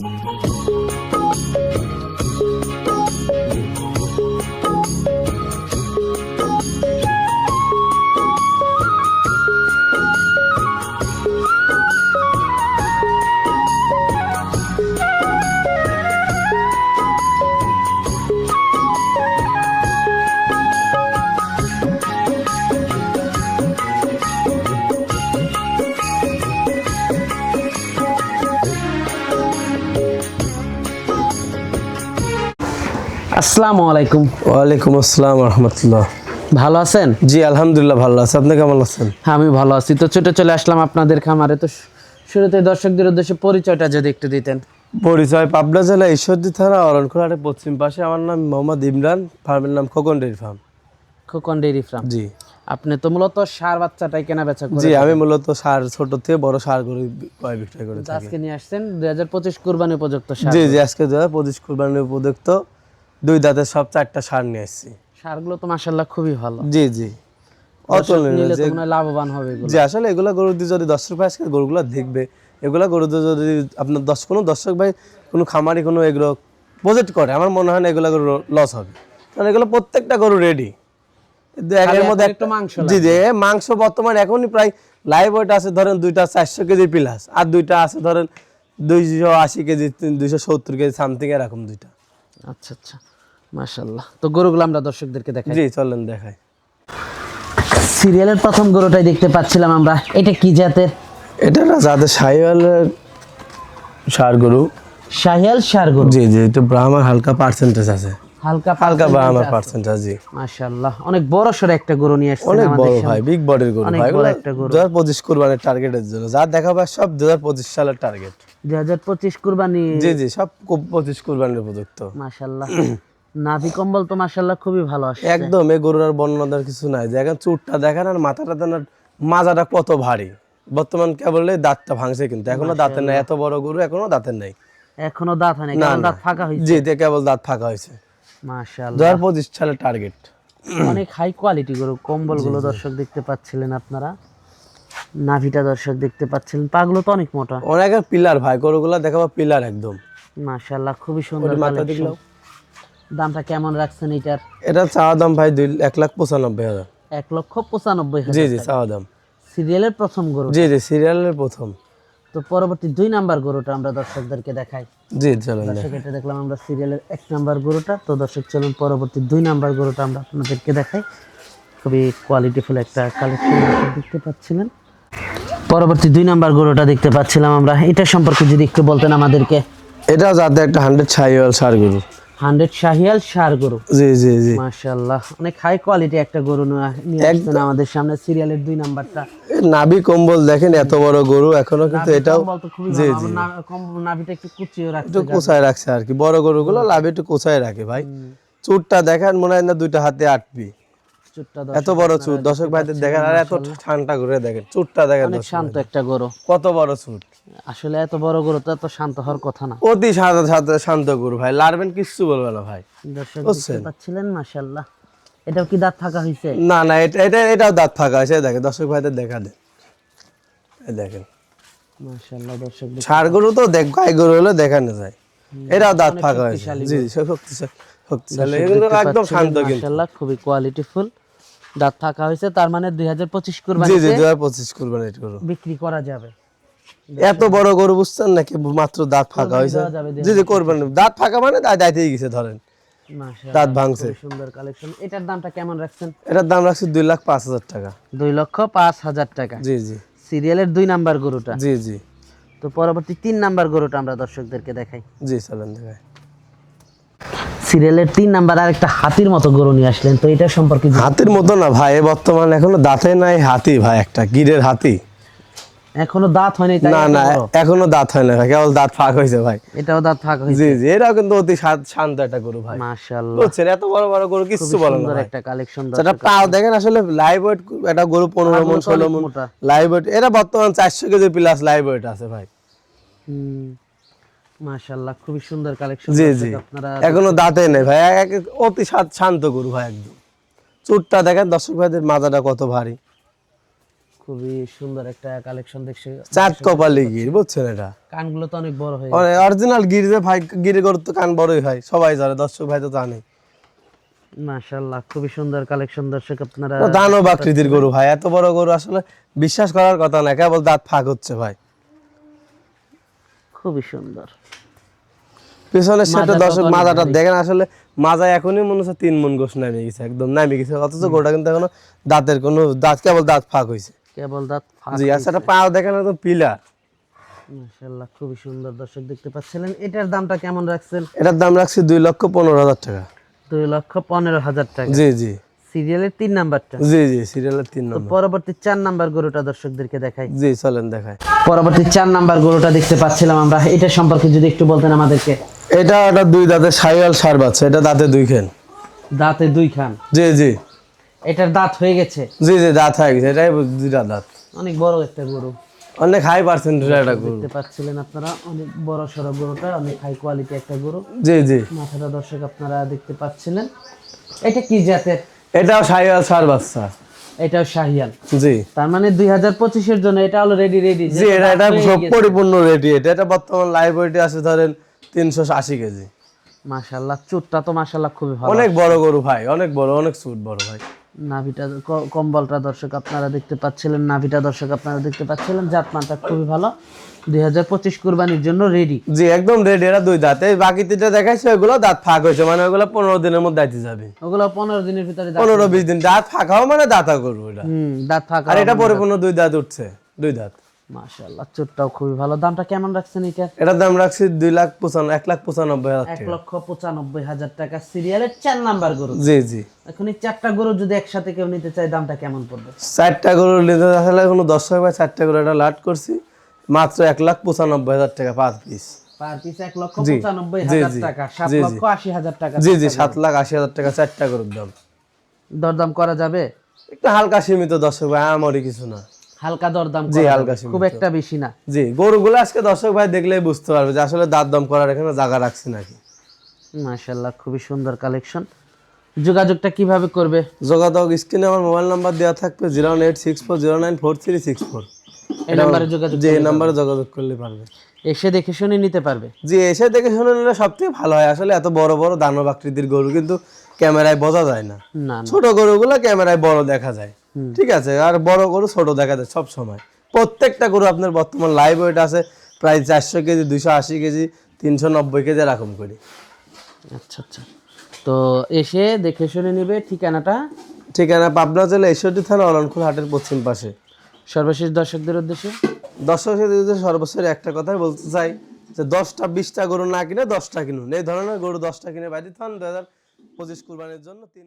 Música আসসালামু আলাইকুম। ওয়ালাইকুম আসসালাম রহমতুল্লাহ। ভালো আছেন? জি আলহামদুলিল্লাহ ভালো আছে। আপনি কেমন আছেন? আমি ভালো আছি। তো ছুটে চলে আসলাম আপনাদের খামারে। তো শুরুতে দর্শকদের উদ্দেশ্যে পরিচয়টা যদি একটু দিতেন। পরিচয় পাবনা জেলা ঈশ্বরদী থানা অরণখোলাটের পশ্চিম পাশে। আমার নাম মোহাম্মদ ইমরান ফার্মের নাম Khokon dairy farm. Khokon dairy farm. জি। আপনি তো মূলত সার বাচ্চাটাই কেনা বেচা জি আমি মূলত সার ছোট থেকে বড় সার গরু ক্রয় বিক্রয় করে আজকে নিয়ে আসছেন দুই হাজার পঁচিশ কুরবানি উপযুক্ত সার। জি জি আজকে দু হাজার পঁচিশ কুরবানির উপযুক্ত দুই দাঁতের সব চারটা সার নিয়ে আসছি। সারগুলো তো মাসাল্লাহ খুবই ভালো। জি জি। লাভবান হবে যে আসলে এগুলা গরু দিয়ে যদি দর্শক ভাই আজকে গরুগুলো দেখবে এগুলা গরু দিয়ে যদি আপনার দশ কোনো দর্শক ভাই কোনো খামারি কোনো এগুলো প্রজেক্ট করে আমার মনে হয় না এগুলো গরু লস হবে। কারণ এগুলো প্রত্যেকটা গরু রেডি এর মধ্যে একটু মাংস জি জি মাংস বর্তমান এখনই প্রায় লাইভ ওয়েট আছে ধরেন দুইটা চারশো কেজি প্লাস আর দুইটা আছে ধরেন দুইশো আশি কেজি দুইশো সত্তর কেজি সামথিং এরকম দুইটা। আচ্ছা আচ্ছা। মাশাল্লাহ তো গরুগুলো আমরা দর্শকদেরকে দেখাই। জি চলেন দেখাই। সিরিয়ালের প্রথম গরুটাই দেখতে পাচ্ছিলাম আমরা। এটা কি জাতের? এটা না যাদের শাহিয়ালের সার গরু। শাহিয়াল সার গরু? জি জি এটা ব্রাহ্মণ হালকা পার্সেন্টেজ আছে। হালকা হালকা পার্সেন্টেজ জি। মাশাআল্লাহ। অনেক বড় সড় একটা গরু নিয়ে আসছেন অনেক বড় ভাই বিগ বডির গরু ভাই। বড় একটা গরু। দু হাজার পঁচিশ কুরবানির টার্গেটের জন্য। যা দেখাবে সব দু হাজার পঁচিশ সালের টার্গেট দুই হাজার পঁচিশ কুরবানি। জি জি সব কু- পঁচিশ কুরবানির উপযুক্ত। মাশাআল্লাহ। নাভি কম্বল তো মাশাআল্লাহ খুবই ভালো আসছে। একদম এই গরুর আর বর্ণনা কিছু নাই। দেখেন চুটটা দেখেন আর মাথাটা দেন মাজাটা কত ভারী। বর্তমান কেবল দাঁতটা ভাঙছে কিন্তু। এখনও দাঁতের নাই। এত বড় গরু এখনও দাঁতের নাই। এখনও দাঁত হয়নি দাঁত ফাঁকা হয়েছে। জি কেবল দাঁত ফাঁকা হয়েছে। মাশাআল্লাহ। হাজার পঁচিশ টার্গেট অনেক হাই কোয়ালিটি গরু কম্বলগুলো দর্শক দেখতে পাচ্ছিলেন আপনারা। নাভিটা দর্শক দেখতে পাচ্ছিলেন। পাগুলো তো অনেক মোটা। অনেক পিলার ভাই গরুগুলা দেখাবো পিলার একদম। মাশাআল্লাহ খুবই সুন্দর মাথা collection। দামটা কেমন রাখছেন এটার? এটা চাওয়া দাম ভাই দুই এক লাখ পঁচানব্বই হাজার। এক লক্ষ পঁচানব্বই জি জি চাওয়া দাম। সিরিয়ালের প্রথম গরু। জি জি সিরিয়ালের প্রথম। তো পরবর্তী দুই নাম্বার গরুটা আমরা দর্শকদেরকে দেখাই। জি চলুন দর্শক এটা দেখলাম আমরা সিরিয়ালের এক নাম্বার গরুটা। তো দর্শক চলুন পরবর্তী দুই নাম্বার গরুটা আমরা আপনাদেরকে দেখাই। খুবই কোয়ালিটিফুল একটা কালেকশন দেখতে পাচ্ছিলেন পরবর্তী দুই নাম্বার গরুটা দেখতে পাচ্ছিলাম আমরা। এটা সম্পর্কে যদি একটু বলতেন আমাদেরকে। এটা যাতে একটা হান্ড্রেড ছাইওয়াল সার গরু। হান্ড্রেড শাহিয়াল সার গরু। জি জি জি। মাশাআল্লাহ। অনেক হাই কোয়ালিটি একটা গরু নিয়ে আসছেন আমাদের সামনে সিরিয়ালের দুই নাম্বারটা নাভি কম্বল দেখেন এত বড় গরু এখনও কিন্তু এটাও জি জি। নাভিটা একটু কুচিয়ে রাখছে একটু কোচায় রাখছে আর কি। বড় গরুগুলো লাভ একটু কোচায় রাখে ভাই। চুটটা দেখেন মনে হয় না দুইটা হাতে আটবি। চুটটা এত বড় চুট দর্শক ভাইদের দেখেন আর এত ঠান্ডা করে দেখেন চুটটা দেখেন অনেক শান্ত একটা গরু। কত বড় চুট। আসলে এত বড় গরু তো এত শান্ত হওয়ার কথা না। অতি সাদা সাদা শান্ত গরু ভাই। লাড়বেন কিচ্ছু বলবে না ভাই। দর্শক পাচ্ছিলেন মাশাআল্লাহ। এটাও কি দাঁত থাকা হয়েছে না না এটা এটা এটাও দাঁত ফাঁকা দেখেন দর্শক ভাইদের দেখা দেন। এই দেখেন। মাশাআল্লাহ দর্শক দেখতে- গরু তো দেখ গাই গরু হলে দেখানো যায়। এটাও দাঁত ফাঁকা হয়েছে জি জি শক্তিশালী শক্তিশালী। এগুলো একদম শান্ত কিন্তু। মাশাআল্লাহ খুবই কোয়ালিটিফুল দাঁত থাকা হয়েছে তার মানে 2025 জি কুরবানি জি দু হাজার পঁচিশ কুরবানি বিক্রি করা যাবে। এত বড় গরু বুঝছেন নাকি মাত্র দাঁত ফাঁকা হয়েছে? জি জি করবেন। দাঁত ফাঁকা মানে দাঁত দাঁতেই গেছে ধরেন। দাঁত ভাঙছে। সুন্দর কালেকশন এটার দামটা কেমন রাখছেন? এটার দাম রাখছি দুই লাখ পাঁচ হাজার টাকা। দুই লক্ষ পাঁচ হাজার টাকা। জি জি। সিরিয়ালের দুই নাম্বার গরুটা। জি জি। তো পরবর্তী তিন নাম্বার গরুটা আমরা দর্শকদেরকে দেখাই। জি চলেন দেখায় সিরিয়ালের তিন নাম্বার আর একটা হাতির মতো গরু নিয়ে আসলেন। তো এটা সম্পর্কে হাতির মতো না ভাই এ বর্তমান এখনও দাঁতে নাই হাতি ভাই একটা গিরের হাতি। এখনও দাঁত হয়নি না না এখনও দাঁত হয় না ভাই কেবল দাঁত ফাঁক হয়েছে ভাই। এটাও দাঁত ফাঁক হয়েছে। জি জি এরাও কিন্তু অতি শান্ত একটা গরু ভাই। মাশাআল্লাহ। বুঝছেন এত বড় বড় গরু কিছু বলে না সুন্দর একটা কালেকশন সেটা পাও দেখেন আসলে লাইভ ওয়েট একটা গরু পনেরো মন ষোলো মন মোটা। লাইভ ওয়েট এটা বর্তমান চারশো কেজি প্লাস লাইভ ওয়েট আছে ভাই। মাশাআল্লাহ খুবই সুন্দর কালেকশন জি জি। আপনারা এখনও দাঁতে নেই ভাই অতি শান্ত গরু ভাই একদম। চুটটা দেখেন দর্শক ভাইদের মাজাটা কত ভারী। খুবই সুন্দর একটা কালেকশন দেখছে। চাঁদ কপালি গির বুঝছেন এটা? কানগুলো তো অনেক বড় হয়ে অরিজিনাল গির যে ভাই গিরে তো কান বড়ই হয় সবাই জানে দর্শক ভাই তো জানে। মাশাআল্লাহ খুবই সুন্দর কালেকশন দর্শক আপনারা দানব আকৃতির গরু ভাই এত বড় গরু আসলে বিশ্বাস করার কথা না কেবল দাঁত ফাঁক হচ্ছে ভাই। খুবই সুন্দর। পিছনের সেটা দর্শক মাজাটা দেখেন আসলে মাজা এখনই মনে হচ্ছে তিন মন গোস নামে গেছে একদম নামে গেছে। অথচ গরুটা কিন্তু এখনও দাঁতের কোনো দাঁত কেবল দাঁত ফাঁক হয়েছে। কেবল দাঁত জি আচ্ছা এটা পাও দেখেন একদম পিলার। মাশাআল্লাহ খুবই সুন্দর দর্শক দেখতে পাচ্ছিলেন। এটার দামটা কেমন রাখছেন? এটার দাম রাখছি দুই লক্ষ পনেরো হাজার টাকা। দুই লক্ষ পনেরো হাজার টাকা। জি জি। সিরিয়ালের তিন নাম্বারটা? জি জি সিরিয়ালের তিন নম্বর। পরবর্তী চার নাম্বার গরুটা দর্শকদেরকে দেখাই। জি চলেন দেখায় পরবর্তী চার নাম্বার গরুটা দেখতে পাচ্ছিলাম আমরা। এটা সম্পর্কে যদি একটু বলতেন আমাদেরকে। এটা একটা দুই দাঁতের সাইয়াল সার বাচ্চা এটা দাঁতে দুই খেন। দাঁতে দুই খান? জি জি। এটার দাঁত হয়ে গেছে? জি জি দাঁত হয়ে গেছে এটাই দুইটা দাঁত। অনেক বড় একটা গরু। অনেক হাই পার্সেন্টের একটা গরু। দেখতে পাচ্ছিলেন আপনারা অনেক বড় সড়ো গরুটা অনেক হাই কোয়ালিটি একটা গরু। জি জি। মাথাটা দর্শক আপনারা দেখতে পাচ্ছিলেন। এটা কি জাতের? এটাও সাইয়াল সার বাচ্চা এটাও শাহিয়াল জি। তার মানে দুই হাজার পঁচিশের জন্য এটা অলরেডি রেডি জি এটা এটা সব পরিপূর্ণ রেডি এটা এটা বর্তমান লাইভ আছে ধরেন তিনশো আশি কেজি। মাশাল্লাহ চুটটা তো মাশাল্লাহ খুবই ভালো। অনেক বড় গরু ভাই অনেক বড় অনেক বড় ভাই। নাভিটা কম্বলটা দর্শক আপনারা দেখতে পাচ্ছিলেন নাভিটা দর্শক আপনারা দেখতে পাচ্ছিলেন জাতমানটা খুবই ভালো। দুই হাজার পঁচিশ কুরবানির জন্য রেডি জি একদম রেডি এটা দুই দাঁত। এই বাকি তিনটা দেখাইছে ওইগুলো দাঁত ফাঁক হয়েছে মানে ওগুলো পনেরো দিনের মধ্যে দাঁতে যাবে। ওগুলো পনেরো দিনের ভিতরে পনেরো বিশ দিন দাঁত ফাঁকাও মানে দাঁতা করব এটা। দাঁত ফাঁকা আর এটা পরিপূর্ণ দুই দাঁত উঠছে দুই দাঁত। চুটটাও খুবই ভালো। দামটা কেমন রাখছেন এটার এটার দাম রাখছি দুই লাখ পঁচানব্বই এক লাখ পঁচানব্বই হাজার এক টাকা। লক্ষ পঁচানব্বই হাজার টাকা। সিরিয়ালের চার নাম্বার গরু। জি জি। এখন এই চারটা গরু যদি একসাথে কেউ নিতে চায় দামটা কেমন পড়বে? চারটা গরু নিতে আসলে কোনো দর্শক ভাই চারটা গরু এটা লাট করছি। মাত্র এক লাখ পঁচানব্বই হাজার টাকা পাঁচ পিস পার পিস এক লক্ষ পঁচানব্বই হাজার টাকা। সাত। লক্ষ আশি হাজার টাকা জি জি সাত লাখ আশি হাজার টাকা চারটা গরুর দাম। দরদাম করা যাবে? একটু হালকা সীমিত দর্শক ভাই আমারই কিছু না। হালকা দরদাম জি হালকা খুব একটা বেশি না। জি গরুগুলো আজকে দর্শক ভাই দেখলেই বুঝতে পারবে যে আসলে দাঁত দম করার এখানে জায়গা রাখছি নাকি। মাশাল্লাহ খুবই সুন্দর কালেকশন। যোগাযোগটা কীভাবে করবে? যোগাযোগ স্ক্রিনে আমার মোবাইল নাম্বার দেওয়া থাকবে zero eight six four zero nine four three six four. এই নাম্বারে যোগাযোগ যে এই নাম্বারে যোগাযোগ করলে পারবে। এসে দেখে শুনে নিতে পারবে। জি এসে দেখে শুনে নিলে সব থেকে ভালো হয়। আসলে এত বড় বড় দানব আকৃতির গরু কিন্তু ক্যামেরায় বোঝা যায় না। ছোট গরুগুলো ক্যামেরায় বড় দেখা যায়। ঠিক আছে আর বড় গরু ছোট দেখা যায় সব সময়। প্রত্যেকটা গরু আপনার বর্তমান লাইভ ওয়েট আছে প্রায় চারশো কেজি দুইশো আশি কেজি তিনশো নব্বই কেজি এরকম করি। আচ্ছা আচ্ছা। তো এসে দেখে শুনে নিবে ঠিকানাটা। ঠিকানা পাবনা জেলা ঈশ্বরদী থানা অলনখোল হাটের পশ্চিম পাশে। সর্বশেষ দর্শকদের উদ্দেশ্যে। দর্শক হিসেবে সর্বশেষ একটা কথাই বলতে চাই যে দশটা বিশটা গরু না কিনে দশটা কিনুন। এই ধরনের গরু দশটা কিনে বাইরে থান দু হাজার পঁচিশ কুরবানির জন্য তিন